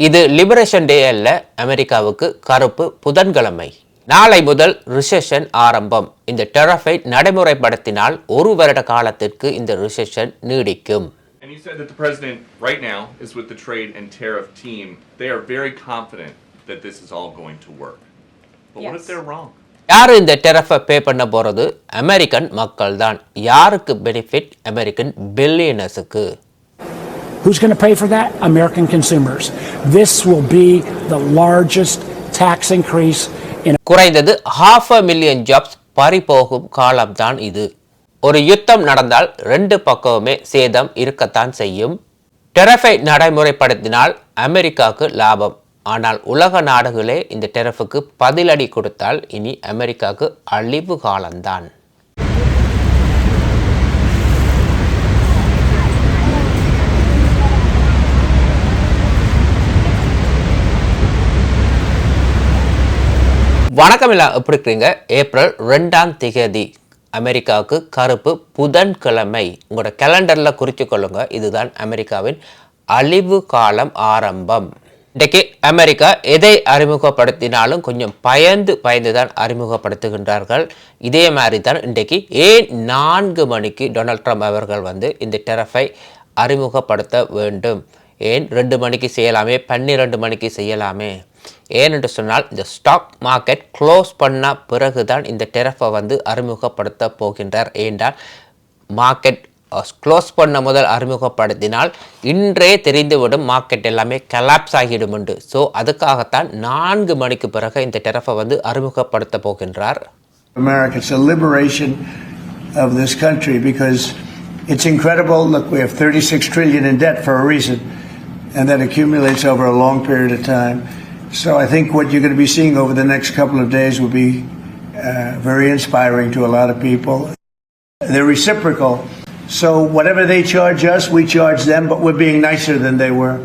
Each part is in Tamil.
இது லிபரேஷன் டே அல்ல அமெரிக்காவுக்கு கருப்பு புதன்கிழமை நாளை முதல் ரிசெஷன் ஆரம்பம் இந்த டெரஃபை நடைமுறைப்படுத்தினால் ஒரு வருட காலத்திற்கு இந்த ரிசெஷன் நீடிக்கும் And you said that the president right now is with the trade and tariff team. They are very confident that this is all going to work. But what if Yes. they're wrong? யார் இந்த டெரஃபை பே பண்ண போறது அமெரிக்கன் மக்கள் தான் யாருக்கு பெனிஃபிட் அமெரிக்கன் பில்லியனர்ஸுக்கு Who's going to pay for that? American consumers. This will be the largest tax increase in குறைந்தது half a மில்லியன் ஜாப்ஸ் பறிபோகும் காலம்தான் இது ஒரு யுத்தம் நடந்தால் ரெண்டு பக்கமுமே சேதம் இருக்கத்தான் செய்யும் டெரஃபை நடைமுறைப்படுத்தினால் அமெரிக்காவுக்கு லாபம் ஆனால் உலக நாடுகளே இந்த டெரஃபுக்கு பதிலடி கொடுத்தால் இனி அமெரிக்காவுக்கு அழிவு காலம்தான் வணக்கம் எல்லாம் எப்படி இருக்கிறீங்க? ஏப்ரல் ரெண்டாம் திகதி. அமெரிக்காவுக்கு கருப்பு புதன்கிழமை. உங்களோட கேலண்டரில் குறித்து கொள்ளுங்க. இதுதான் அமெரிக்காவின் அழிவு காலம் ஆரம்பம். இன்றைக்கு அமெரிக்கா எதை அறிமுகப்படுத்தினாலும் கொஞ்சம் பயந்து பயந்து தான் அறிமுகப்படுத்துகின்றார்கள். இதே மாதிரி தான் இன்றைக்கு ஏன் நான்கு மணிக்கு டொனால்ட் ட்ரம்ப் அவர்கள் வந்து இந்த டெரஃபை அறிமுகப்படுத்த வேண்டும்? ஏன் ரெண்டு மணிக்கு செய்யலாமே? பன்னிரெண்டு மணிக்கு செய்யலாமே? ஏனென்று சொன்னால் இந்த ஸ்டாக் மார்க்கெட் க்ளோஸ் பண்ண பிறகுதான் இந்த டெரஃபை வந்து அறிமுகப்படுத்த போகின்றார் ஏனென்றால் மார்க்கெட் க்ளோஸ் பண்ண முதல் அறிமுகப்படுத்தினால் இன்றே தெரிந்துவிடும் மார்க்கெட் எல்லாமே கலாப்ஸ் ஆகிடும் உண்டு ஸோ அதுக்காகத்தான் நான்கு மணிக்கு பிறகு இந்த டெரஃபை வந்து அறிமுகப்படுத்த போகின்றார் America. It's a liberation of this country because it's incredible. Look, we have 36 trillion in debt for a reason, and that accumulates over a long period of time. So I think what you're going to be seeing over the next couple of days will be uh, very inspiring to a lot of people. They're reciprocal. So whatever they charge us, we charge them, but we're being nicer than they were.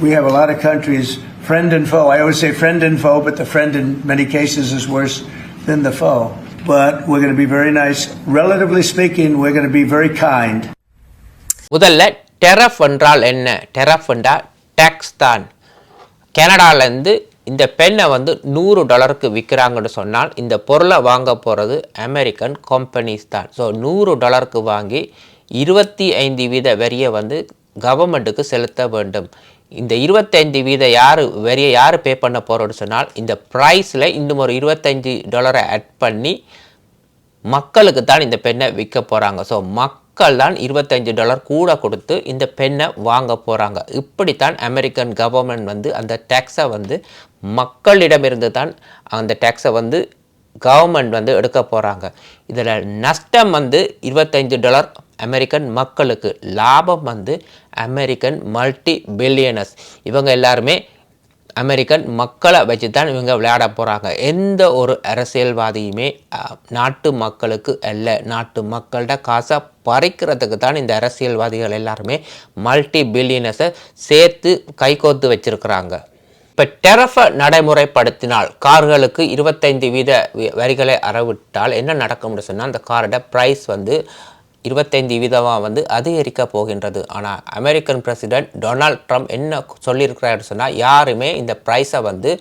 We have a lot of countries, friend and foe. I always say friend and foe, but the friend in many cases is worse than the foe. But we're going to be very nice. Relatively speaking, we're going to be very kind. முதல்ல டெரஃப் என்றால் என்ன டெரஃப் என்றால் டேக்ஸ் தான் கனடாலேருந்து இந்த பெண்ணை வந்து நூறு டாலருக்கு விற்கிறாங்கன்னு சொன்னால் இந்த பொருளை வாங்க போகிறது அமெரிக்கன் கம்பெனிஸ் தான். ஸோ நூறு டாலருக்கு வாங்கி இருபத்தி ஐந்து வீத வரியை வந்து கவர்மெண்ட்டுக்கு செலுத்த வேண்டும். இந்த இருபத்தைந்து வீத யார் வரியை யார் பே பண்ண போகிறோன்னு சொன்னால் இந்த ப்ரைஸில் இன்னும் ஒரு இருபத்தஞ்சி டாலரை ஆட் பண்ணி மக்களுக்கு தான் இந்த பெண்ணை விற்க போகிறாங்க ஸோ மக் மக்கள் தான் இருபத்தஞ்சு டாலர் கூட கொடுத்து இந்த பெண்ணை வாங்க போகிறாங்க இப்படித்தான் அமெரிக்கன் கவர்மெண்ட் வந்து அந்த டேக்ஸை வந்து மக்களிடமிருந்து தான் அந்த டேக்ஸை வந்து கவர்மெண்ட் வந்து எடுக்க போகிறாங்க இதில் நஷ்டம் வந்து இருபத்தஞ்சு டாலர் அமெரிக்கன் மக்களுக்கு லாபம் வந்து அமெரிக்கன் மல்டி பில்லியனர்ஸ் இவங்க எல்லாருமே அமெரிக்கன் மக்களை வச்சு தான் இவங்க விளையாட போகிறாங்க எந்த ஒரு அரசியல்வாதியுமே நாட்டு மக்களுக்கு அல்ல நாட்டு மக்கள்கிட்ட காசை பறிக்கிறதுக்கு தான் இந்த அரசியல்வாதிகள் எல்லாருமே மல்டி பில்லியனஸை சேர்த்து கைகோத்து வச்சிருக்கிறாங்க. இப்போ டெரஃபை நடைமுறைப்படுத்தினால் கார்களுக்கு இருபத்தைந்து வீத வி- வரிகளை அறவிட்டால் என்ன நடக்கும்னு சொன்னால் அந்த காரோட ப்ரைஸ் வந்து இருபத்தைந்து வீதமாக வந்து அதிகரிக்க போகின்றது ஆனால் அமெரிக்கன் பிரசிடென்ட் டொனால்ட் ட்ரம்ப் என்ன சொல்லியிருக்கிறாரு சொன்னால் யாருமே இந்த ப்ரைஸை வந்து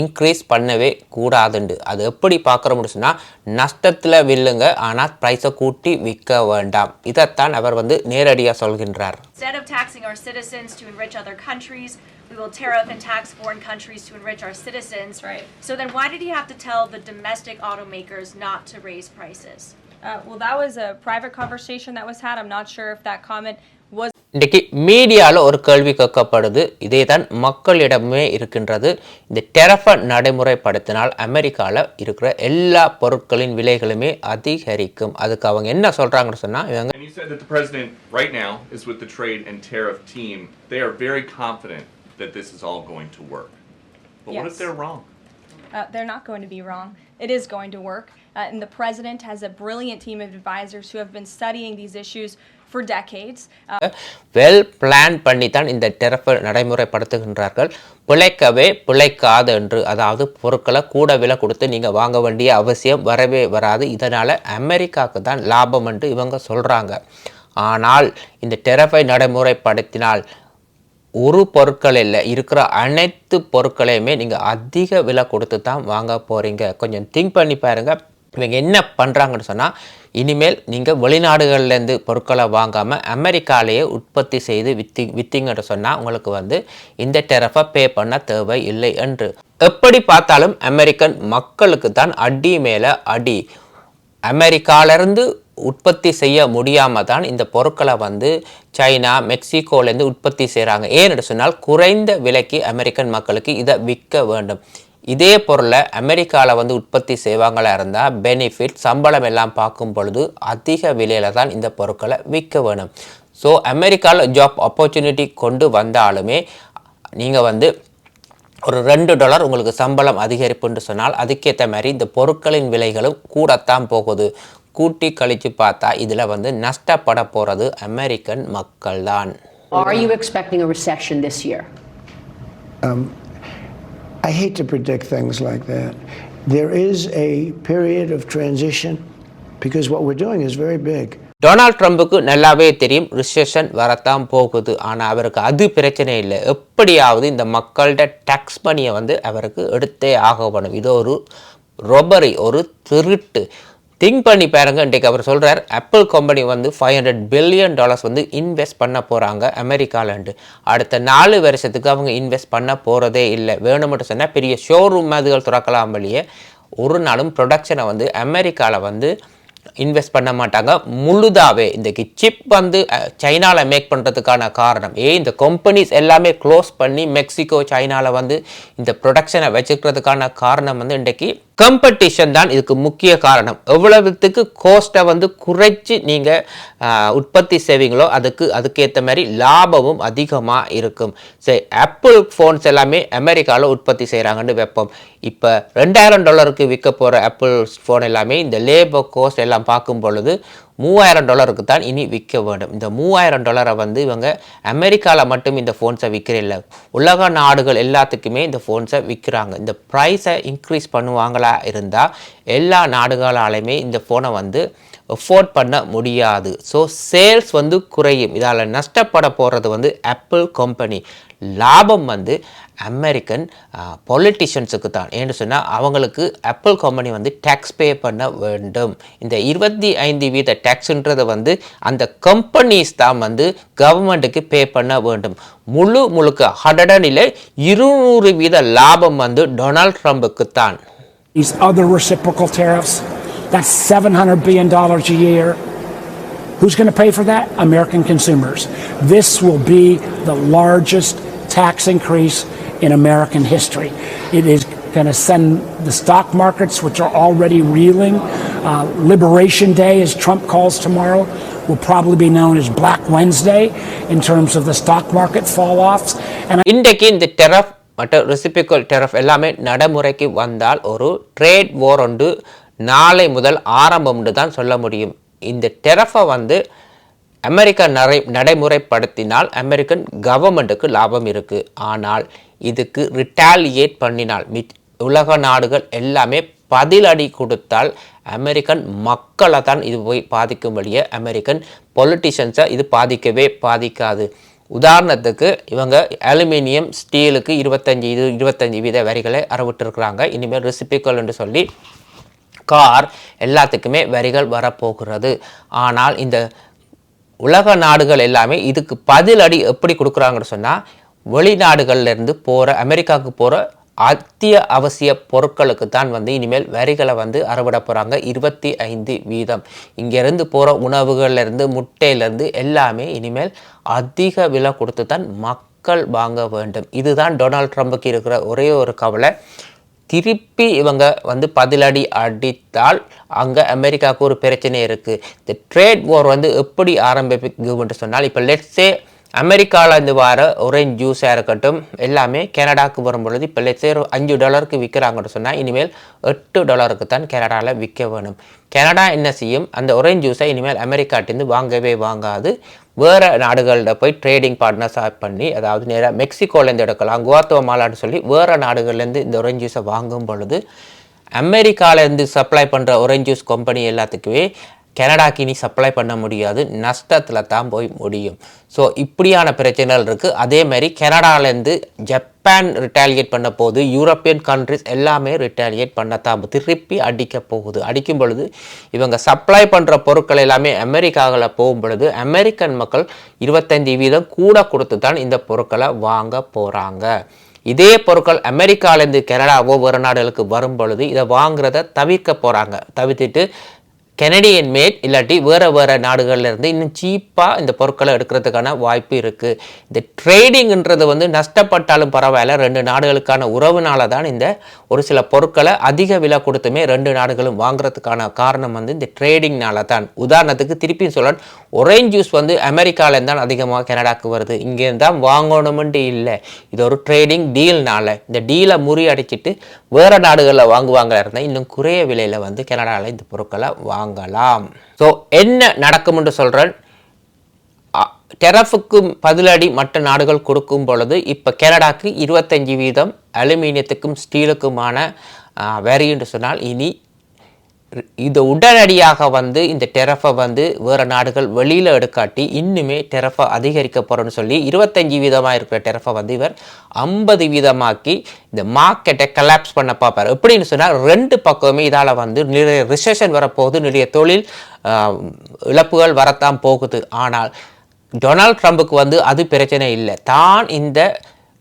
இன்க்ரீஸ் பண்ணவே கூடாதுண்டு அது எப்படி பார்க்குறோம்னு சொன்னால் நஷ்டத்தில் வில்லுங்க ஆனால் ப்ரைஸை கூட்டி விற்க வேண்டாம் இதைத்தான் அவர் வந்து நேரடியாக சொல்கின்றார் Instead of taxing our citizens to enrich other countries, we will tariff and tax foreign countries to enrich our citizens. Right. So then why did he have to tell the domestic automakers not to raise prices? Uh, well, that was a private conversation that was had. I'm not sure if that comment was இன்றைக்கு மீடியாவில் ஒரு கேள்வி கேட்கப்படுது இதே தான் மக்களிடமே இருக்கின்றது இந்த டெரஃபை நடைமுறைப்படுத்தினால் அமெரிக்காவில் இருக்கிற எல்லா பொருட்களின் விலைகளுமே அதிகரிக்கும் அதுக்கு அவங்க என்ன சொல்கிறாங்கன்னு சொன்னால் இவங்க And you said that the president right now is with the trade and tariff team. They are very confident that this is all going to work. But what if Yes. they're wrong? uh, they're not going to be wrong. It is going to work. Uh, and the president has a brilliant team of advisors who have been studying these issues for decades. Uh, well plan பண்ணி தான் இந்த டெரஃபை நடைமுறைப்படுத்துகின்றார்கள். பிழைக்கவே பிழைக்காது என்று அதாவது பொருட்களை கூட விலை கொடுத்து நீங்கள் வாங்க வேண்டிய அவசியம் வரவே வராது. இதனால் அமெரிக்காவுக்கு தான் லாபம் என்று இவங்க சொல்கிறாங்க ஆனால் இந்த டெரஃபை நடைமுறைப்படுத்தினால் ஒரு பொருட்கள் இல்லை இருக்கிற அனைத்து பொருட்களையுமே நீங்கள் அதிக விலை கொடுத்து தான் வாங்க போகிறீங்க கொஞ்சம் திங்க் பண்ணி பாருங்கள் இவங்க என்ன பண்ணுறாங்கன்னு சொன்னால் இனிமேல் நீங்கள் வெளிநாடுகள்லேருந்து பொருட்களை வாங்காமல் அமெரிக்காலேயே உற்பத்தி செய்து வித்தி வித்திங்கன்னு சொன்னால் உங்களுக்கு வந்து இந்த டெரஃபை பே பண்ண தேவை இல்லை என்று. எப்படி பார்த்தாலும் அமெரிக்கன் மக்களுக்கு தான் அடி மேலே அடி. அமெரிக்காவிலேருந்து உற்பத்தி செய்ய முடியாமல் தான் இந்த பொருட்களை வந்து சைனா மெக்சிகோலேருந்து உற்பத்தி செய்கிறாங்க ஏன்னு சொன்னால் குறைந்த விலைக்கு அமெரிக்கன் மக்களுக்கு இதை விற்க வேண்டும். இதே பொருளை அமெரிக்காவில் வந்து உற்பத்தி செய்வாங்களா இருந்தால் பெனிஃபிட் சம்பளம் எல்லாம் பார்க்கும் பொழுது அதிக விலையில் தான் இந்த பொருட்களை விற்க வேணும். ஸோ அமெரிக்காவில் ஜாப் ஆப்பர்ச்சுனிட்டி கொண்டு வந்தாலுமே நீங்கள் வந்து ஒரு ரெண்டு டாலர் உங்களுக்கு சம்பளம் அதிகரிப்புன்னு சொன்னால் அதுக்கேற்ற மாதிரி இந்த பொருட்களின் விலைகளும் கூடத்தான் போகுது. கூட்டி கழித்து பார்த்தா இதில் வந்து நஷ்டப்பட போகிறது அமெரிக்கன் மக்கள் தான் Are you expecting a recession this year? I hate to predict things like that. There is a period of transition because what we're doing is very big. Donald ட்ரம்புக்கு நல்லாவே தெரியும் ரிசெஷன் வரத்தான் போகுது ஆனால் அவருக்கு அது பிரச்சனை இல்லை எப்படியாவது இந்த மக்கள்கிட்ட டேக்ஸ் மணியை வந்து அவருக்கு எடுத்தே ஆகணும் இது ஒரு ரொபரி ஒரு திருட்டு திங்க் பண்ணி பாருங்க. இன்றைக்கு அவர் சொல்கிறார் ஆப்பிள் கம்பெனி வந்து ஃபைவ் ஹண்ட்ரட் பில்லியன் டாலர்ஸ் வந்து இன்வெஸ்ட் பண்ண போகிறாங்க அமெரிக்காலண்டு. அடுத்த நாலு வருஷத்துக்கு அவங்க இன்வெஸ்ட் பண்ண போகிறதே இல்லை. வேணும்னு சொன்னால் பெரிய ஷோரூம் அதுகள் திறக்கலாம் வழியே ஒரு நாளும் ப்ரொடக்ஷனை வந்து அமெரிக்காவில் வந்து இன்வெஸ்ட் பண்ண மாட்டாங்க. முழுதாகவே இந்த சிப் வந்து சைனாவில் மேக் பண்ணுறதுக்கான காரணம். ஏன்? இந்த கம்பெனிஸ் எல்லாமே க்ளோஸ் பண்ணி மெக்சிகோ சைனாவில் வந்து இந்த ப்ரொடக்ஷனை வச்சுக்கிறதுக்கான காரணம் வந்து இன்றைக்கி கம்படிஷன் தான் இதுக்கு முக்கிய காரணம். எவ்வளவுத்துக்கு கோஸ்ட்டை வந்து குறைச்சி நீங்கள் உற்பத்தி செய்வீங்களோ அதுக்கு அதுக்கேற்ற மாதிரி லாபமும் அதிகமாக இருக்கும். சரி ஆப்பிள் ஃபோன்ஸ் எல்லாமே அமெரிக்காவில் உற்பத்தி செய்கிறாங்கன்னு வைப்போம். இப்போ ரெண்டாயிரம் டாலருக்கு விற்க போகிற ஆப்பிள் ஃபோன் எல்லாமே இந்த லேபர் கோஸ்ட் எல்லாம் பார்க்கும் பொழுது மூவாயிரம் டாலருக்கு தான் இனி விற்க வேண்டும். இந்த மூவாயிரம் டாலரை வந்து இவங்க அமெரிக்காவில் மட்டும் இந்த ஃபோன்ஸை விற்கிறதில்ல. உலக நாடுகள் எல்லாத்துக்குமே இந்த ஃபோன்ஸை விற்கிறாங்க. இந்த ப்ரைஸை இன்க்ரீஸ் பண்ணுவாங்களா இருந்தால் எல்லா நாடுகளாலையுமே இந்த ஃபோனை வந்து அஃபோர்ட் பண்ண முடியாது. ஸோ சேல்ஸ் வந்து குறையும். இதால் நஷ்டப்பட போகிறது வந்து ஆப்பிள் கம்பெனி லாபம் வந்து அமெரிக்கன் பொலிட்டிஷியன்ஸுக்கு தான் ஏன்னு சொன்னால் அவங்களுக்கு ஆப்பிள் கம்பெனி வந்து டேக்ஸ் பே பண்ண வேண்டும் இந்த இருபத்தி ஐந்து வீத டேக்ஸுன்றதை வந்து அந்த கம்பெனிஸ் தான் வந்து கவர்மெண்ட்டுக்கு பே பண்ண வேண்டும் முழு முழுக்க ஹடடனில் இருநூறு வீத லாபம் வந்து டொனால்ட் ட்ரம்புக்கு தான் These other reciprocal tariffs, that's $700 billion a year. Who's going to pay for that? American consumers. This will be the largest tax increase in American history. It is going to send the stock markets, which are already reeling. Uh, Liberation Day, as Trump calls tomorrow, will probably be known as Black Wednesday in terms of the stock market fall offs. And இன்றைக்கு இந்த டெரஃப் மற்றும் ரெசிபிக்கல் டெரஃப் எல்லாமே நடைமுறைக்கு வந்தால் ஒரு ட்ரேட் war ஒன்று நாளை முதல் ஆரம்பம்னு தான் சொல்ல முடியும் இந்த டெரஃபை வந்து அமெரிக்கா நடை நடைமுறைப்படுத்தினால் அமெரிக்கன் கவர்மெண்ட்டுக்கு லாபம் இருக்குது ஆனால் இதுக்கு ரிட்டாலியேட் பண்ணினால் மித் உலக நாடுகள் எல்லாமே பதிலடி கொடுத்தால் அமெரிக்கன் மக்களை தான் இது போய் பாதிக்கும்படிய அமெரிக்கன் பொலிட்டிஷியன்ஸை இது பாதிக்கவே பாதிக்காது. உதாரணத்துக்கு இவங்க அலுமினியம் ஸ்டீலுக்கு இருபத்தஞ்சி இது இருபத்தஞ்சி வீத வரிகளை அறவிட்டிருக்கிறாங்க. இனிமேல் ரெசிபிக்கள் என்று சொல்லி கார் எல்லாத்துக்குமே வரிகள் வரப்போகிறது. ஆனால் இந்த உலக நாடுகள் எல்லாமே இதுக்கு பதிலடி எப்படி கொடுக்குறாங்கன்னு சொன்னால் வெளிநாடுகள்லேருந்து போகிற அமெரிக்காவுக்கு போகிற அத்திய அவசிய பொருட்களுக்கு தான் வந்து இனிமேல் வரிகளை வந்து அறுவடை போகிறாங்க இருபத்தி ஐந்து வீதம். இங்கேருந்து போகிற உணவுகள்லேருந்து முட்டையிலேருந்து எல்லாமே இனிமேல் அதிக விலை கொடுத்து தான் மக்கள் வாங்க வேண்டும். இதுதான் டொனால்ட் ட்ரம்புக்கு இருக்கிற ஒரே ஒரு கவலை. திருப்பி இவங்க வந்து பதிலடி அடித்தால் அங்கே அமெரிக்காவுக்கு ஒரு பிரச்சனை இருக்குது இந்த ட்ரேட் war வந்து எப்படி ஆரம்பிக்கும்னு சொன்னால் இப்போ லெட்ஸே அமெரிக்காவில் இந்த வர ஒரேஞ்ச் ஜூஸாக இருக்கட்டும் எல்லாமே கனடாவுக்கு வரும்பொழுது இப்போ லெட்ஸே ஒரு அஞ்சு டாலருக்கு விற்கிறாங்கன்னு சொன்னால் இனிமேல் எட்டு டாலருக்கு தான் கனடாவில் விற்க வேணும். கனடா என்ன செய்யும்? அந்த ஒரேஞ்ச் ஜூஸை இனிமேல் அமெரிக்காட்டிருந்து வாங்கவே வாங்காது. வேறு நாடுகளில் போய் ட்ரேடிங் பார்ட்னர்ஸாக பண்ணி அதாவது நேராக மெக்சிகோலேருந்து எடுக்கலாம் குவாத்தோமாலான்னு சொல்லி வேறு நாடுகள்லேருந்து இந்த ஒரேஞ்ச் ஜூஸை வாங்கும் பொழுது அமெரிக்காவிலேருந்து சப்ளை பண்ணுற ஒரேஞ்ச் ஜூஸ் கம்பெனி எல்லாத்துக்குமே கனடாக்கு இனி சப்ளை பண்ண முடியாது. நஷ்டத்தில் தான் போய் முடியும். ஸோ இப்படியான பிரச்சனைகள் இருக்குது அதே மாதிரி கனடாலேருந்து ஜப்பான் ரிட்டாலியேட் பண்ண போகுது யூரோப்பியன் கண்ட்ரிஸ் எல்லாமே ரிட்டாலியேட் பண்ணத்தான் திருப்பி அடிக்க போகுது. அடிக்கும் பொழுது இவங்க சப்ளை பண்ணுற பொருட்கள் எல்லாமே அமெரிக்காவில் போகும் பொழுது அமெரிக்கன் மக்கள் இருபத்தஞ்சி வீதம் கூட கொடுத்து தான் இந்த பொருட்களை வாங்க போகிறாங்க இதே பொருட்கள் அமெரிக்காலேருந்து கனடாவோ வேறு நாடுகளுக்கு வரும் பொழுது இதை வாங்குறத தவிர்க்க போகிறாங்க தவிர்த்துட்டு கெனடியன் மேட் இல்லாட்டி வேறு வேறு நாடுகள்லேருந்து இன்னும் சீப்பாக இந்த பொருட்களை எடுக்கிறதுக்கான வாய்ப்பு இருக்குது இந்த ட்ரேடிங்கிறது வந்து நஷ்டப்பட்டாலும் பரவாயில்ல. ரெண்டு நாடுகளுக்கான உறவுனால தான் இந்த ஒரு சில பொருட்களை அதிக விலை கொடுத்துமே ரெண்டு நாடுகளும் வாங்குறதுக்கான காரணம் வந்து இந்த ட்ரேடிங்னால தான் உதாரணத்துக்கு திருப்பியும் சொல்ல ஒரேஞ்ச் ஜூஸ் வந்து அமெரிக்காலேருந்து தான் அதிகமாக கனடாக்கு வருது. இங்கேருந்து தான் வாங்கணுமென்ட்டு இல்லை. இது ஒரு ட்ரேடிங் டீல்னால இந்த டீலை முறியடிச்சிட்டு வேறு நாடுகளில் வாங்குவாங்க இருந்தால் இன்னும் குறைய விலையில் வந்து கனடாவில் இந்த பொருட்களை வாங்கலாம். ஸோ என்ன என்று சொல்கிறேன் டெரஃபுக்கு பதிலடி மற்ற நாடுகள் கொடுக்கும் பொழுது இப்போ கனடாக்கு இருபத்தஞ்சி வீதம் அலுமினியத்துக்கும் ஸ்டீலுக்குமான வரி என்று சொன்னால் இனி இது உடனடியாக வந்து இந்த டெரஃபை வந்து வேறு நாடுகள் வெளியில் எடுக்காட்டி இன்னுமே டெரஃபை அதிகரிக்க போகிறோன்னு சொல்லி இருபத்தஞ்சி வீதமாக இருக்கிற டெரஃபை வந்து இவர் ஐம்பது வீதமாக்கி இந்த மார்க்கெட்டை கலாப்ஸ் பண்ண பார்ப்பார். எப்படின்னு சொன்னால் ரெண்டு பக்கமே இதால் வந்து நிறைய ரிசெஷன் வரப்போகுது நிறைய தொழில் இழப்புகள் வரத்தான் போகுது. ஆனால் டொனால்ட் ட்ரம்புக்கு வந்து அது பிரச்சனை இல்லை. தான் இந்த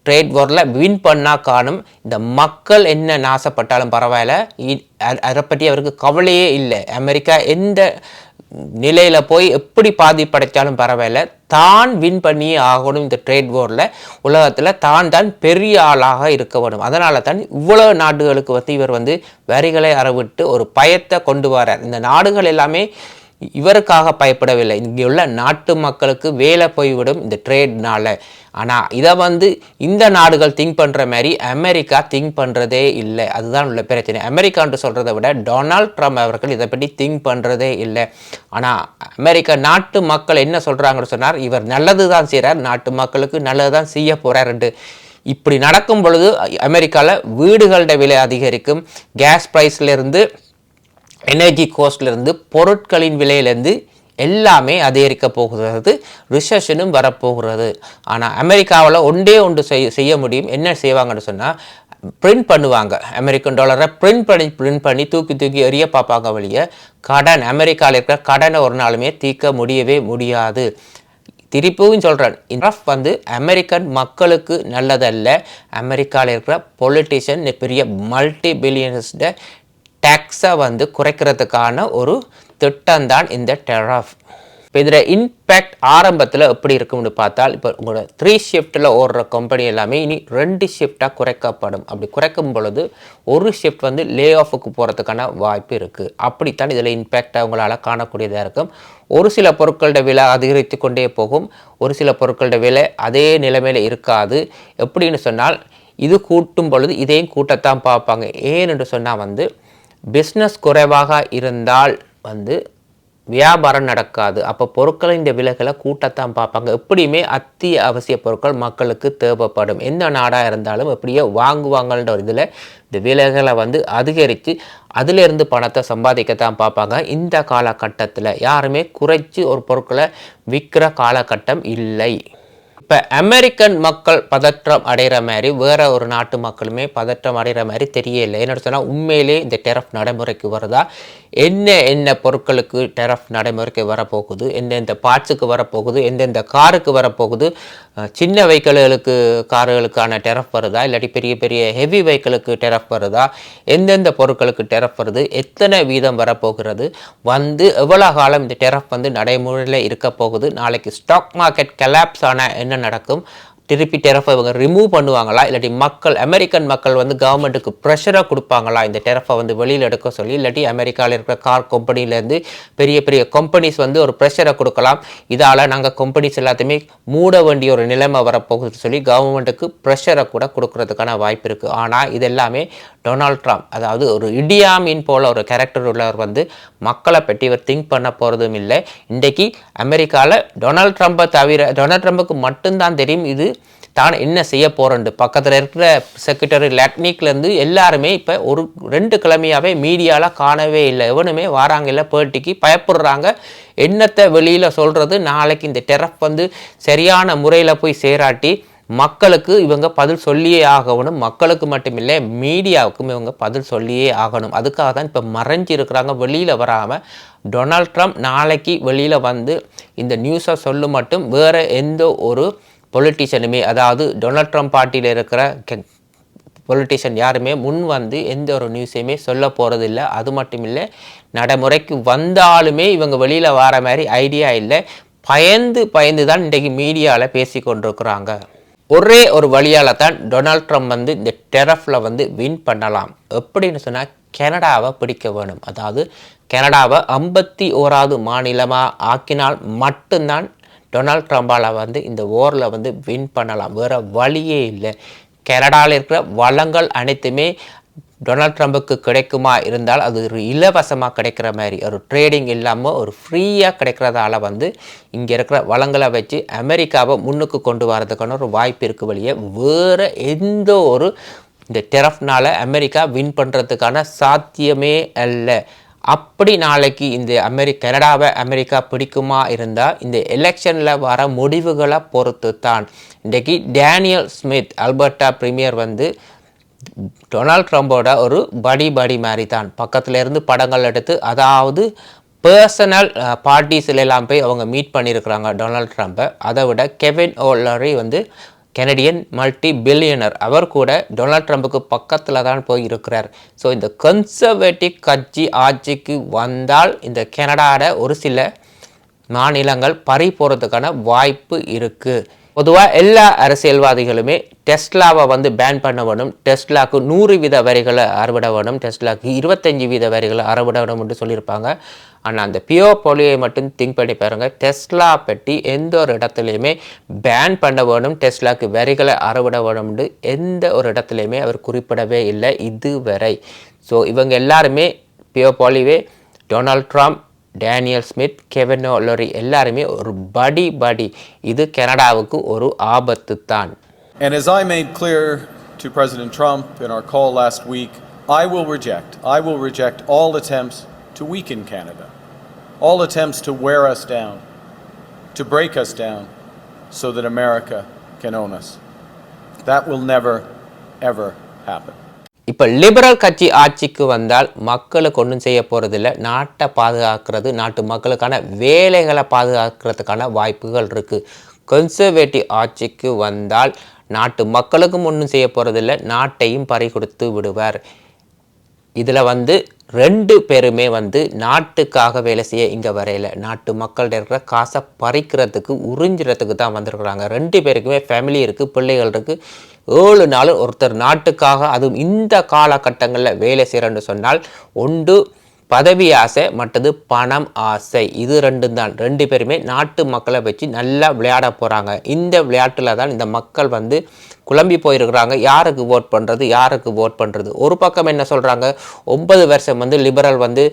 ட்ரேட் வாரில் வின் பண்ணா காணும். இந்த மக்கள் என்ன நாசப்பட்டாலும் பரவாயில்ல. இ- அதை பற்றி அவருக்கு கவலையே இல்லை. அமெரிக்கா எந்த நிலையில் போய் எப்படி பாதிப்படைச்சாலும் பரவாயில்ல. தான் வின் பண்ணியே ஆகணும் இந்த ட்ரேட் வாரில் உலகத்தில் தான் தான் பெரிய ஆளாக இருக்க வேணும் அதனால தான் இவ்வளோ நாடுகளுக்கு வந்து இவர் வந்து வரிகளை அறவிட்டு ஒரு பயத்தை கொண்டு வரார் இந்த நாடுகள் எல்லாமே இவருக்காக பயப்படவில்லை. இங்கே உள்ள நாட்டு மக்களுக்கு வேலை போய்விடும் இந்த ட்ரேட்னால ஆனால் இதை வந்து இந்த நாடுகள் திங்க் பண்ணுற மாதிரி அமெரிக்கா திங்க் பண்ணுறதே இல்லை. அதுதான் உள்ள பிரச்சனை. அமெரிக்கான்ட்டு சொல்கிறத விட டொனால்ட் ட்ரம்ப் அவர்கள் இதை பற்றி திங்க் பண்ணுறதே இல்லை. ஆனால் அமெரிக்கா நாட்டு மக்கள் என்ன சொல்கிறாங்கன்னு சொன்னார்? இவர் நல்லது தான் செய்கிறார் நாட்டு மக்களுக்கு நல்லது தான் செய்ய போகிறாருன்ட்டு இப்படி நடக்கும் பொழுது அமெரிக்காவில் வீடுகளோட விலை அதிகரிக்கும். கேஸ் ப்ரைஸ்லேருந்து எனர்ஜி கோஸ்ட்லேருந்து பொருட்களின் விலையிலேருந்து எல்லாமே அதிகரிக்க போகிறது. ரிசெஷனும் வரப்போகிறது. ஆனால் அமெரிக்காவில் ஒன்றே ஒன்று செய்ய செய்ய முடியும். என்ன செய்வாங்கன்னு சொன்னால் பிரிண்ட் பண்ணுவாங்க. அமெரிக்கன் டாலரை பிரிண்ட் பண்ணி பிரிண்ட் பண்ணி தூக்கி தூக்கி எறிய பார்ப்பாங்க வழிய கடன் அமெரிக்காவில் இருக்கிற கடனை ஒரு நாளுமே தீர்க்க முடியவே முடியாது. திருப்பியும் சொல்கிறேன் இந்த வந்து அமெரிக்கன் மக்களுக்கு நல்லதல்ல. அமெரிக்காவில் இருக்கிற பொலிட்டிஷியன் பெரிய மல்டி பில்லியனர்ஸ்ட டேக்ஸை வந்து குறைக்கிறதுக்கான ஒரு திட்டம்தான் இந்த டெராஃப் இப்போ இதில் இம்பேக்ட் ஆரம்பத்தில் எப்படி இருக்கும்னு பார்த்தால் இப்போ உங்களோட த்ரீ ஷிஃப்ட்டில் ஓடுற கம்பெனி எல்லாமே இனி ரெண்டு ஷிஃப்டாக குறைக்கப்படும். அப்படி குறைக்கும் பொழுது ஒரு ஷிஃப்ட் வந்து லே ஆஃபுக்கு போகிறதுக்கான வாய்ப்பு இருக்குது அப்படித்தான் இதில் இம்பேக்டாக உங்களால் காணக்கூடியதாக இருக்கும். ஒரு சில பொருட்களோட விலை அதிகரித்து கொண்டே போகும். ஒரு சில பொருட்களோட விலை அதே நிலைமையில் இருக்காது. எப்படின்னு சொன்னால் இது கூட்டும் பொழுது இதையும் கூட்டத்தான் பார்ப்பாங்க. ஏன் என்று சொன்னால் வந்து பிஸ்னஸ் குறைவாக இருந்தால் வந்து வியாபாரம் நடக்காது. அப்போ பொருட்களின் இந்த விலைகளை கூட்டத்தான் பார்ப்பாங்க. எப்படியுமே அத்தியாவசிய பொருட்கள் மக்களுக்கு தேவைப்படும். எந்த நாடாக இருந்தாலும் எப்படியோ வாங்குவாங்கன்ற ஒரு இதில் இந்த விலைகளை வந்து அதிகரித்து அதிலிருந்து பணத்தை சம்பாதிக்கத்தான் பார்ப்பாங்க. இந்த காலகட்டத்தில் யாருமே குறைச்சி ஒரு பொருட்களை விற்கிற காலகட்டம் இல்லை. இப்போ அமெரிக்கன் மக்கள் பதற்றம் அடைகிற மாதிரி வேற ஒரு நாட்டு மக்களுமே பதற்றம் அடைகிற மாதிரி தெரியல. என்ன சொன்னால் உண்மையிலே இந்த டெரஃப் நடைமுறைக்கு வருதா? என்ன என்ன பொருட்களுக்கு டெரஃப் நடைமுறைக்கு வரப்போகுது? எந்தெந்த பார்ட்ஸுக்கு வரப்போகுது? எந்தெந்த காருக்கு வரப்போகுது? சின்ன வெஹிக்கிள்களுக்கு காருகளுக்கான டெரஃப் வருதா? இல்லாட்டி பெரிய பெரிய ஹெவி வெஹிக்கிளுக்கு டெரஃப் வருதா? எந்தெந்த பொருட்களுக்கு டெரஃப் வருது? எத்தனை வீதம் வரப்போகிறது? வந்து எவ்வளோ காலம் இந்த டெரஃப் வந்து நடைமுறையில் இருக்க போகுது? நாளைக்கு ஸ்டாக் மார்க்கெட் கலாப்ஸ் ஆனால் என்ன நடக்கும். திருப்பி டெரஃபை இவங்க ரிமூவ் பண்ணுவாங்களா? இல்லாட்டி மக்கள் அமெரிக்கன் மக்கள் வந்து கவர்மெண்ட்டுக்கு ப்ரெஷராக கொடுப்பாங்களா? இந்த டெரஃபை வந்து வெளியில் எடுக்க சொல்லி இல்லாட்டி அமெரிக்காவில் இருக்கிற கார் கம்பெனிலேருந்து பெரிய பெரிய கம்பெனிஸ் வந்து ஒரு ப்ரெஷரை கொடுக்கலாம். இதால் நாங்கள் கம்பெனிஸ் எல்லாத்தையுமே மூட வேண்டிய ஒரு நிலைமை வரப்போகுதுன்னு சொல்லி கவர்மெண்ட்டுக்கு ப்ரெஷரை கூட கொடுக்கறதுக்கான வாய்ப்பு இருக்குது ஆனால் இது எல்லாமே டொனால்ட் ட்ரம்ப் அதாவது ஒரு இடியாமின் போல ஒரு கேரக்டர் உள்ளவர் வந்து மக்களை பற்றி இவர் திங்க் பண்ண போகிறதும் இல்லை. இன்றைக்கு அமெரிக்காவில் டொனால்ட் ட்ரம்ப்பை தவிர டொனால்ட் ட்ரம்புக்கு மட்டும்தான் தெரியும். இது தான் என்ன செய்ய போகிறேன்ட்டு பக்கத்தில் இருக்கிற செக்ரட்டரி லட்னிக்லேருந்து எல்லாருமே இப்போ ஒரு ரெண்டு கிழமையாகவே மீடியாவில் காணவே இல்லை. எவனுமே வாராங்க இல்லை. பேட்டிக்கு பயப்படுறாங்க. என்னத்தை வெளியில் சொல்கிறது நாளைக்கு இந்த டெரப் வந்து சரியான முறையில் போய் சேராட்டி மக்களுக்கு இவங்க பதில் சொல்லியே ஆகணும். மக்களுக்கு மட்டுமில்லை மீடியாவுக்கும் இவங்க பதில் சொல்லியே ஆகணும். அதுக்காக தான் இப்போ மறைஞ்சு இருக்கிறாங்க. வெளியில் வராமல் டொனால்ட் ட்ரம்ப் நாளைக்கு வெளியில் வந்து இந்த நியூஸை சொல்லு மட்டும். வேறு எந்த ஒரு பொலிட்டிஷியனுமே அதாவது டொனால்ட் ட்ரம்ப் பார்ட்டியில் இருக்கிற பொலிட்டிஷியன் யாருமே முன் வந்து எந்த ஒரு நியூஸையுமே சொல்ல போகிறதில்ல அது மட்டும் இல்லை நடைமுறைக்கு வந்தாலுமே இவங்க வெளியில் வர மாதிரி ஐடியா இல்லை. பயந்து பயந்து தான் இன்றைக்கு மீடியாவில் பேசி கொண்டிருக்கிறாங்க. ஒரே ஒரு வழியால் தான் டொனால்ட் ட்ரம்ப் வந்து இந்த டெரஃபில் வந்து வின் பண்ணலாம். எப்படின்னு சொன்னால் கனடாவை பிடிக்க வேணும். அதாவது கனடாவை ஐம்பத்தி ஓராவது மாநிலமாக ஆக்கினால் மட்டும்தான் டொனால்ட் ட்ரம்பால் வந்து இந்த ஓரில் வந்து வின் பண்ணலாம். வேறு வழியே இல்லை. கனடாவில் இருக்கிற வளங்கள் அனைத்துமே டொனால்ட் ட்ரம்புக்கு கிடைக்குமா இருந்தால் அது ஒரு இலவசமாக கிடைக்கிற மாதிரி ஒரு ட்ரேடிங் இல்லாமல் ஒரு ஃப்ரீயாக கிடைக்கிறதால வந்து இங்கே இருக்கிற வளங்களை வச்சு அமெரிக்காவை முன்னுக்கு கொண்டு வரதுக்கான ஒரு வாய்ப்பு இருக்கு வழியே. வேறு எந்த ஒரு இந்த டெரஃப்னால் அமெரிக்கா வின் பண்ணுறதுக்கான சாத்தியமே அல்ல. அப்படி நாளைக்கு இந்த அமெரி கனடாவை அமெரிக்கா பிடிக்குமா இருந்தால் இந்த எலெக்ஷனில் வர முடிவுகளை பொறுத்து தான் இன்றைக்கி டேனியல் ஸ்மித் அல்பர்ட்டா பிரீமியர் வந்து டொனால்ட் ட்ரம்போட ஒரு படி படி மாதிரி தான் பக்கத்தில் இருந்து படங்கள் எடுத்து அதாவது பர்சனல் பார்ட்டிஸில் எல்லாம் போய் அவங்க மீட் பண்ணியிருக்கிறாங்க டொனால்ட் ட்ரம்ப்பை அதை விட கெவின் ஓலரி வந்து கெனடியன் மல்டி பில்லியனர் அவர் கூட டொனால்ட் ட்ரம்புக்கு பக்கத்தில் தான் போய் இருக்கிறார் ஸோ இந்த கன்சர்வேட்டிவ் கட்சி ஆட்சிக்கு வந்தால் இந்த கனடாட ஒரு சில மாநிலங்கள் பறி போகிறதுக்கான வாய்ப்பு இருக்குது பொதுவாக எல்லா அரசியல்வாதிகளுமே டெஸ்லாவை வந்து பேன் பண்ண வேணும் டெஸ்லாக்கு நூறு வீத வரிகளை அறுவிட வேணும் டெஸ்லாக்கு இருபத்தஞ்சி வீத வரிகளை அறுவிட வேணும்னு சொல்லியிருப்பாங்க. ஆனால் அந்த பியோ போலியை மட்டும் திங்க் பண்ணி பாருங்கள் டெஸ்லா பற்றி எந்த ஒரு இடத்துலையுமே பேன் பண்ண வேணும் டெஸ்லாக்கு வரிகளை அறவிட வேணும்னு எந்த ஒரு இடத்துலையுமே அவர் குறிப்பிடவே இல்லை இதுவரை. ஸோ இவங்க எல்லாருமே Pierre Poilievre Donald Trump Daniel Smith Kevin O'Leary எல்லாருமே ஒரு படி படி இது கனடாவுக்கு ஒரு ஆபத்து தான் And as I made clear to President Trump in our call last week, I will reject, I will reject all attempts to weaken Canada, all attempts to wear us down, to break us down, so that America can own us. That will never, ever happen. இப்போ லிபரல் கட்சி ஆட்சிக்கு வந்தால் மக்களுக்கு ஒன்றும் செய்ய போகிறதில்ல நாட்டை பாதுகாக்கிறது நாட்டு மக்களுக்கான வேலைகளை பாதுகாக்கிறதுக்கான வாய்ப்புகள் இருக்குது கன்சர்வேட்டிவ் ஆட்சிக்கு வந்தால் நாட்டு மக்களுக்கும் ஒன்றும் செய்ய போகிறதில்ல நாட்டையும் பறி கொடுத்து விடுவார் இதில் வந்து ரெண்டு பேருமே வந்து நாட்டுக்காக வேலை செய்ய இங்கே வரையில நாட்டு மக்கள்கிட்ட இருக்கிற காசை பறிக்கிறதுக்கு உறிஞ்சுறதுக்கு தான் வந்திருக்கிறாங்க. ரெண்டு பேருக்குமே ஃபேமிலி இருக்குது பிள்ளைகள் இருக்குது ஏழு நாள் ஒருத்தர் நாட்டுக்காக அதுவும் இந்த காலகட்டங்களில் வேலை செய்கிறேன்னு சொன்னால் ஒன்று பதவி ஆசை மற்றது பணம் ஆசை. இது ரெண்டும் தான். ரெண்டு பேருமே நாட்டு மக்களை வச்சு நல்லா விளையாட போகிறாங்க இந்த விளையாட்டில் தான் இந்த மக்கள் வந்து குழம்பி போயிருக்கிறாங்க. யாருக்கு ஓட் பண்ணுறது யாருக்கு ஓட் பண்ணுறது ஒரு பக்கம் என்ன சொல்கிறாங்க ஒன்பது வருஷம் வந்து லிபரல் வந்து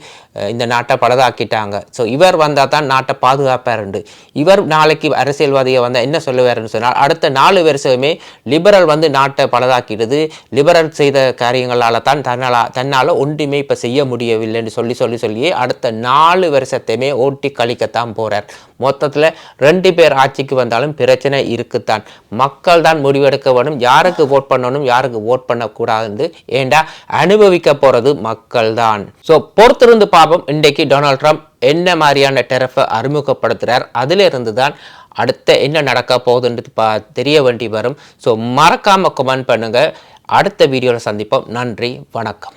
இந்த நாட்டை பழதாக்கிட்டாங்க. ஸோ இவர் வந்தால் தான் நாட்டை பாதுகாப்பாருண்டு இவர் நாளைக்கு அரசியல்வாதியை வந்தால் என்ன சொல்லுவாருன்னு சொன்னால் அடுத்த நாலு வருஷமே லிபரல் வந்து நாட்டை பழுதாக்கிடுது. லிபரல் செய்த காரியங்களால் தான் தன்னால் தன்னால் ஒன்றுமே இப்போ செய்ய முடியவில்லைன்னு சொல்லி சொல்லி சொல்லியே அடுத்த நாலு வருஷத்தையுமே ஓட்டி கழிக்கத்தான் போகிறார் மொத்தத்தில் ரெண்டு பேர் ஆட்சிக்கு வந்தாலும் பிரச்சனை இருக்குத்தான். மக்கள் தான் முடிவெடுக்க பண்ணணும் யாருக்கு ஓட் பண்ணணும் யாருக்கு ஓட் பண்ணக்கூடாதுன்னு ஏண்டா அனுபவிக்க போகிறது மக்கள் தான் ஸோ பொறுத்திருந்து பார்ப்போம் இன்றைக்கு டொனால்ட் ட்ரம்ப் என்ன மாதிரியான டெரஃபை அறிமுகப்படுத்துகிறார் அதிலிருந்து தான் அடுத்த என்ன நடக்க போகுதுன்றது பா தெரிய வேண்டி வரும். ஸோ மறக்காமல் கமெண்ட் பண்ணுங்கள் அடுத்த வீடியோவில் சந்திப்போம். நன்றி வணக்கம்.